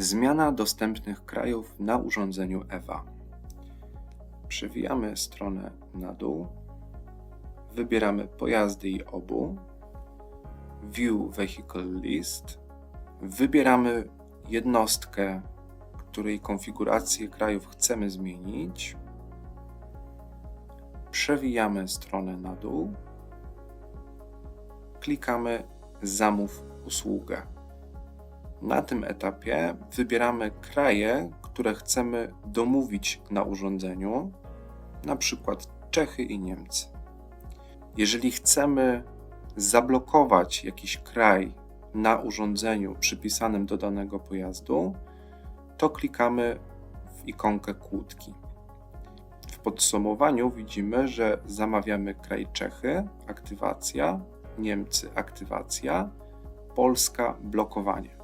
Zmiana dostępnych krajów na urządzeniu EWA. Przewijamy stronę na dół. Wybieramy pojazdy i obu. View Vehicle List. Wybieramy jednostkę, której konfigurację krajów chcemy zmienić. Przewijamy stronę na dół. Klikamy Zamów usługę. Na tym etapie wybieramy kraje, które chcemy domówić na urządzeniu, na przykład Czechy i Niemcy. Jeżeli chcemy zablokować jakiś kraj na urządzeniu przypisanym do danego pojazdu, to klikamy w ikonkę kłódki. W podsumowaniu widzimy, że zamawiamy kraj Czechy, aktywacja, Niemcy, aktywacja, Polska, blokowanie.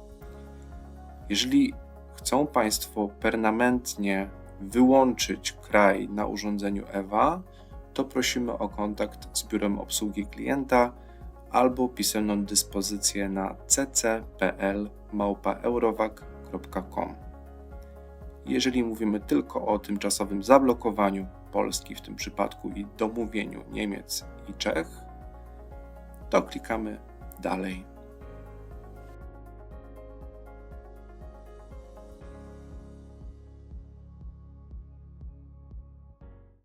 Jeżeli chcą Państwo permanentnie wyłączyć kraj na urządzeniu EWA, to prosimy o kontakt z biurem obsługi klienta albo pisemną dyspozycję na cc.pl@eurovac.com. Jeżeli mówimy tylko o tymczasowym zablokowaniu Polski w tym przypadku i domówieniu Niemiec i Czech, to klikamy dalej.